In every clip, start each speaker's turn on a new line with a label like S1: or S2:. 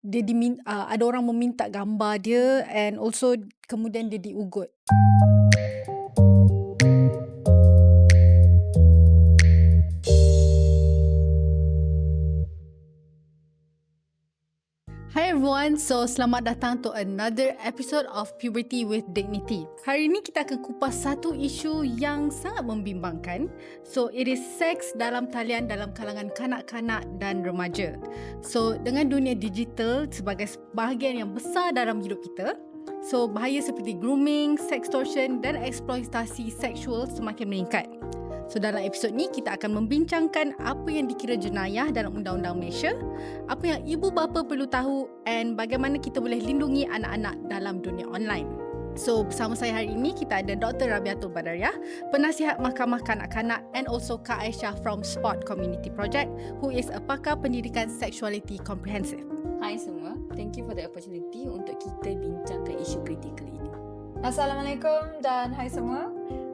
S1: dia dimin, uh, ada orang meminta gambar dia and also kemudian dia diugut. Everyone, so selamat datang to another episode of Puberty with Dignity. Hari ini kita akan kupas satu isu yang sangat membimbangkan. So it is seks dalam talian dalam kalangan kanak-kanak dan remaja. So dengan dunia digital sebagai bahagian yang besar dalam hidup kita, so bahaya seperti grooming, sextortion dan eksploitasi seksual semakin meningkat. So dalam episod ni kita akan membincangkan apa yang dikira jenayah dalam undang-undang Malaysia, apa yang ibu bapa perlu tahu and bagaimana kita boleh lindungi anak-anak dalam dunia online. So bersama saya hari ini kita ada Dr. Rabiatul Badariah, penasihat Mahkamah Kanak-Kanak and also Kak Aisyah from Sport Community Project who is a pakar pendidikan sexuality comprehensive.
S2: Hai semua, thank you for the opportunity untuk kita bincangkan isu kritikal ini.
S3: Assalamualaikum dan hai semua.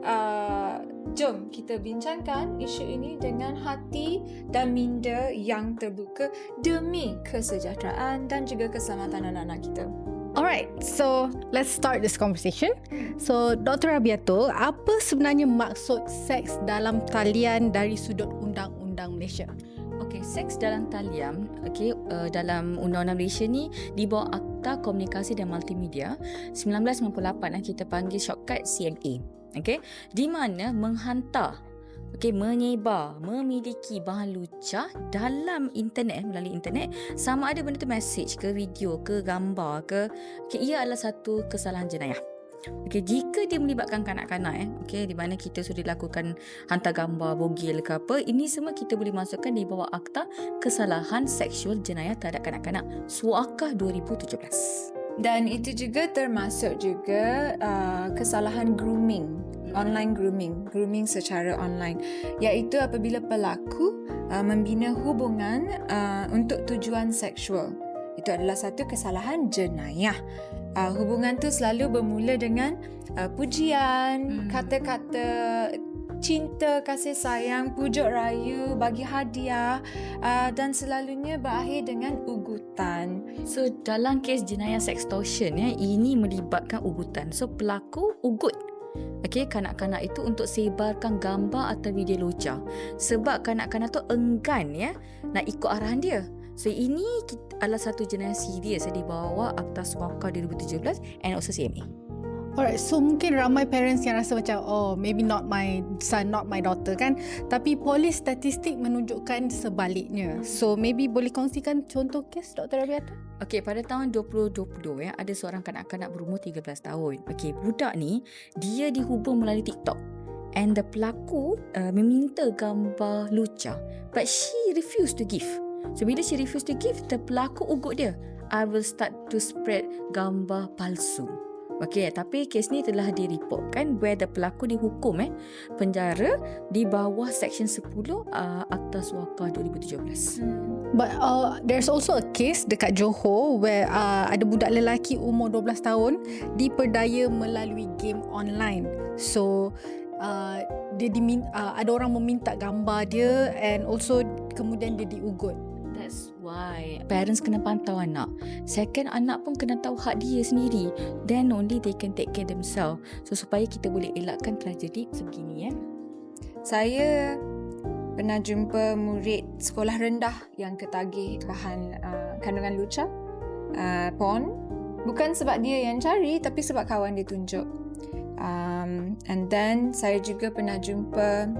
S3: Uh, jom kita bincangkan isu ini dengan hati dan minda yang terbuka demi kesejahteraan dan juga keselamatan anak-anak kita.
S1: Alright, so let's start this conversation. So, Dr. Rabiatul, apa sebenarnya maksud seks dalam talian dari sudut undang-undang Malaysia?
S2: Okey, seks dalam talian, okey, uh, dalam Undang-Undang Malaysia ni di bawah Akta Komunikasi dan Multimedia 1998 eh, kita panggil shortcut CMA. Okey, di mana menghantar Okey, menyebar, memiliki bahan lucah dalam internet, melalui internet, sama ada benda tu message ke video ke gambar ke, okey, ia adalah satu kesalahan jenayah. Okey, jika dia melibatkan kanak-kanak eh, okey, di mana kita sudah lakukan hantar gambar bogil ke apa, ini semua kita boleh masukkan di bawah akta kesalahan seksual jenayah terhadap kanak-kanak. Suakah 2017.
S3: Dan itu juga termasuk juga uh, kesalahan grooming, online grooming, grooming secara online, iaitu apabila pelaku uh, membina hubungan uh, untuk tujuan seksual. Itu adalah satu kesalahan jenayah. Uh, hubungan tu selalu bermula dengan uh, pujian, hmm. kata-kata cinta, kasih sayang, pujuk rayu, bagi hadiah uh, dan selalunya berakhir dengan ugutan.
S2: So dalam kes jenayah sextortion ya, ini melibatkan ugutan. So pelaku ugut Okey, kanak-kanak itu untuk sebarkan gambar atau video lucah. Sebab kanak-kanak tu enggan ya nak ikut arahan dia. So ini adalah satu jenayah serius di bawah Akta Suaka 2017 and also CMA.
S1: Alright, so mungkin ramai parents yang rasa macam oh maybe not my son, not my daughter kan. Tapi polis statistik menunjukkan sebaliknya. So maybe boleh kongsikan contoh kes Dr. Rabiata?
S2: Okay, pada tahun 2020 ya, ada seorang kanak-kanak berumur 13 tahun. Okay, budak ni dia dihubung melalui TikTok. And the pelaku uh, meminta gambar lucah. But she refused to give. So bila she refused to give, the pelaku ugut dia. I will start to spread gambar palsu. Okey, tapi kes ni telah direportkan where the pelaku dihukum eh penjara di bawah section 10 uh, Akta Suaka 2017.
S1: Hmm. But uh, there's also a case dekat Johor where uh, ada budak lelaki umur 12 tahun diperdaya melalui game online. So uh, dia dimin, uh, ada orang meminta gambar dia and also kemudian dia diugut.
S2: Why parents kena pantau anak. Second, anak pun kena tahu hak dia sendiri. Then only they can take care themselves. So supaya kita boleh elakkan tragedi sebegini ya.
S3: Saya pernah jumpa murid sekolah rendah yang ketagih bahan uh, kandungan lucah, uh, porn. Bukan sebab dia yang cari tapi sebab kawan dia tunjuk. Um, and then saya juga pernah jumpa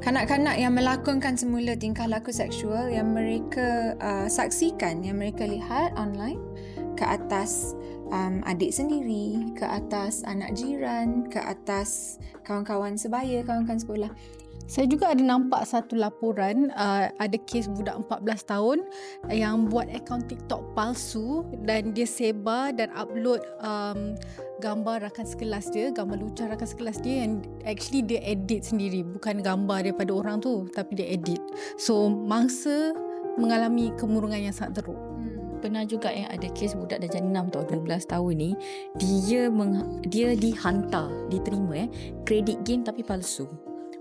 S3: kanak-kanak yang melakonkan semula tingkah laku seksual yang mereka uh, saksikan, yang mereka lihat online ke atas um, adik sendiri, ke atas anak jiran, ke atas kawan-kawan sebaya, kawan-kawan sekolah.
S1: Saya juga ada nampak satu laporan uh, ada kes budak 14 tahun yang buat akaun TikTok palsu dan dia sebar dan upload um, gambar rakan sekelas dia, gambar lucah rakan sekelas dia yang actually dia edit sendiri bukan gambar daripada orang tu tapi dia edit. So mangsa mengalami kemurungan yang sangat teruk.
S2: Hmm. Pernah juga yang ada kes budak darjah 6 atau 12 tahun ni dia meng, dia dihantar, diterima eh kredit game tapi palsu.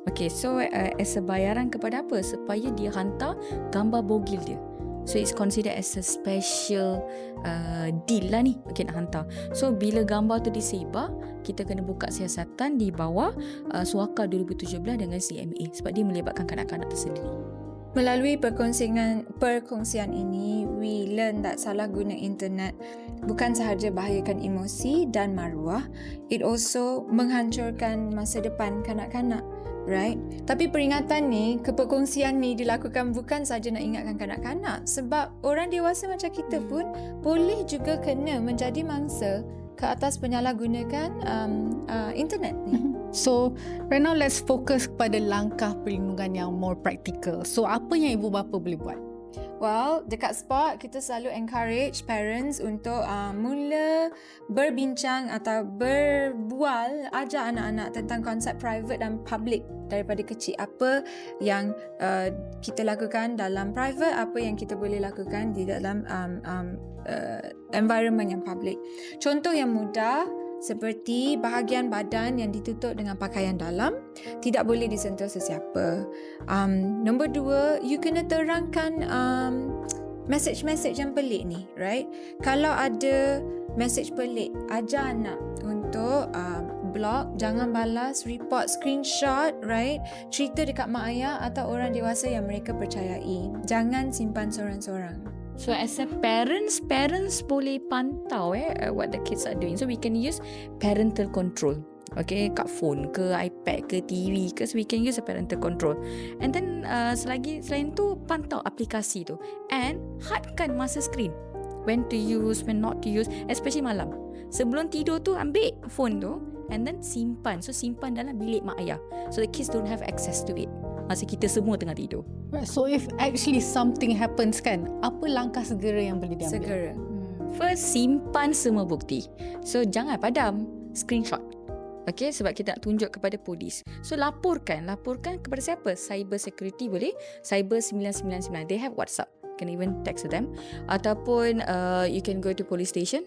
S2: Okay, so uh, as a bayaran kepada apa? Supaya dia hantar gambar bogil dia. So it's considered as a special uh, deal lah ni okay, nak hantar. So bila gambar tu disebar, kita kena buka siasatan di bawah uh, Suaka 2017 dengan CMA sebab dia melibatkan kanak-kanak tersendiri.
S3: Melalui perkongsian perkongsian ini, we learn that salah guna internet bukan sahaja bahayakan emosi dan maruah, it also menghancurkan masa depan kanak-kanak. Right? Tapi peringatan ni, keperkongsian ni dilakukan bukan sahaja nak ingatkan kanak-kanak sebab orang dewasa macam kita pun boleh juga kena menjadi mangsa ke atas penyalahgunakan um, uh, internet ni.
S1: So, right now let's focus kepada langkah perlindungan yang more practical. So, apa yang ibu bapa boleh buat?
S3: Well, dekat spot kita selalu encourage parents untuk uh, mula berbincang atau berbual ajar anak-anak tentang konsep private dan public daripada kecil apa yang uh, kita lakukan dalam private apa yang kita boleh lakukan di dalam um, um, uh, environment yang public. Contoh yang mudah seperti bahagian badan yang ditutup dengan pakaian dalam tidak boleh disentuh sesiapa. Um, nombor dua, you kena terangkan um, message-message yang pelik ni, right? Kalau ada message pelik, ajar anak untuk um, block, jangan balas, report, screenshot, right? Cerita dekat mak ayah atau orang dewasa yang mereka percayai. Jangan simpan seorang-seorang.
S2: So as a parents, parents boleh pantau eh uh, what the kids are doing. So we can use parental control. Okay, kat phone ke iPad ke TV ke so we can use a parental control. And then uh, selagi selain tu pantau aplikasi tu and hadkan masa screen. When to use, when not to use, especially malam. Sebelum tidur tu ambil phone tu and then simpan. So simpan dalam bilik mak ayah. So the kids don't have access to it. Masa kita semua tengah tidur.
S1: Right. So, if actually something happens kan, apa langkah segera yang boleh diambil?
S3: Segera.
S2: First, simpan semua bukti. So, jangan padam. Screenshot. Okay, sebab kita nak tunjuk kepada polis. So, laporkan. Laporkan kepada siapa? Cyber security boleh. Cyber 999. They have WhatsApp. You can even text them. Ataupun uh, you can go to police station.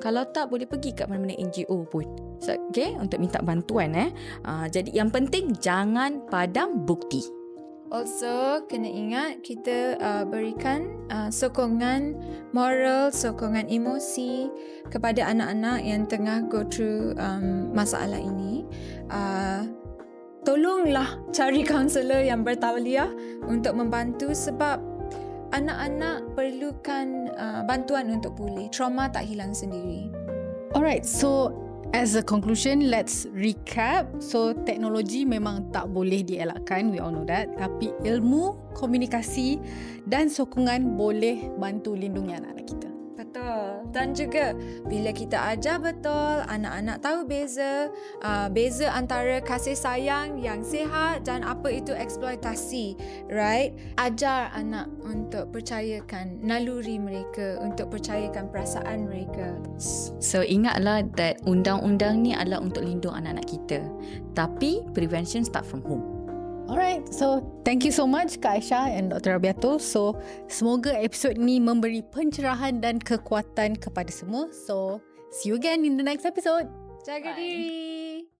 S2: Kalau tak, boleh pergi kat mana-mana NGO pun. So, okay, untuk minta bantuan. eh. Uh, jadi, yang penting, jangan padam bukti.
S3: Also, kena ingat kita uh, berikan uh, sokongan moral, sokongan emosi kepada anak-anak yang tengah go through um, masalah ini. Uh, tolonglah cari kaunselor yang bertauliah untuk membantu sebab anak-anak perlukan uh, bantuan untuk pulih. Trauma tak hilang sendiri.
S1: Alright, so as a conclusion, let's recap. So, teknologi memang tak boleh dielakkan, we all know that. Tapi ilmu, komunikasi dan sokongan boleh bantu lindungi anak-anak kita.
S3: Betul. Dan juga bila kita ajar betul, anak-anak tahu beza, uh, beza antara kasih sayang yang sihat dan apa itu eksploitasi, right? Ajar anak untuk percayakan naluri mereka, untuk percayakan perasaan mereka.
S2: So ingatlah that undang-undang ni adalah untuk lindung anak-anak kita. Tapi prevention start from home.
S1: Alright, so thank you so much Kak Aisyah and Dr. Rabiato. So, semoga episod ni memberi pencerahan dan kekuatan kepada semua. So, see you again in the next episode.
S3: Jaga
S2: Bye.
S3: diri.